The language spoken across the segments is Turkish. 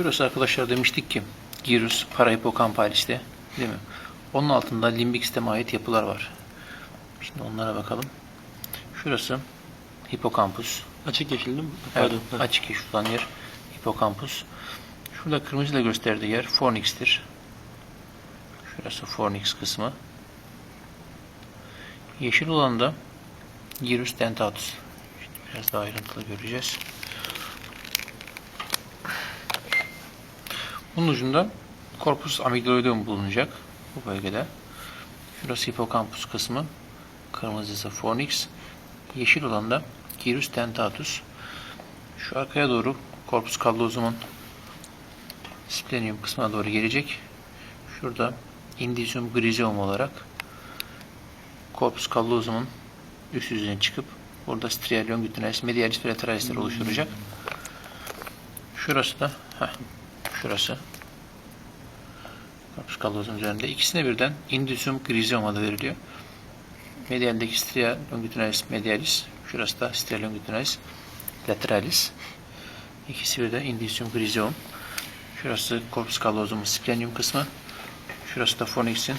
Şurası arkadaşlar demiştik ki gyrus parahipokampalis'te değil mi? Onun altında limbik sisteme ait yapılar var. Şimdi onlara bakalım. Şurası hipokampus. Açık yeşil değil mi? Evet, Pardon. Ha. açık yeşil olan yer hipokampus. Şurada kırmızıyla gösterdiği yer fornix'tir. Şurası fornix kısmı. Yeşil olan da gyrus dentatus. Şimdi biraz daha ayrıntılı göreceğiz. Bunun ucunda corpus amygdaloideum bulunacak bu bölgede. Şurası hipokampus kısmı. Kırmızısı fornix. Yeşil olan da gyrus dentatus. Şu arkaya doğru corpus callosum'un splenium kısmına doğru gelecek. Şurada indicium griseum olarak corpus callosum'un üst yüzüne çıkıp burada stria longitudinalis medialis lateralisler oluşturacak. Şurası da heh, şurası corpus callosum üzerinde. İkisine birden indicium griseum adı veriliyor. Medialdeki stria longitudinalis medialis, şurası da stria longitudinalis lateralis. İkisi birden indicium griseum. Şurası corpus callosum splenium kısmı. Şurası da fornix'in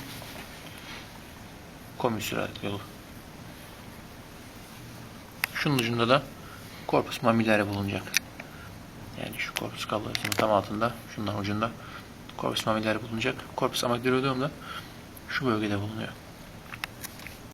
komüsürat yolu. Şunun ucunda da corpus mamillare bulunacak. Yani şu corpus callosumun tam altında, şundan ucunda corpus mamillare bulunacak. Corpus amygdaloideum da şu bölgede bulunuyor.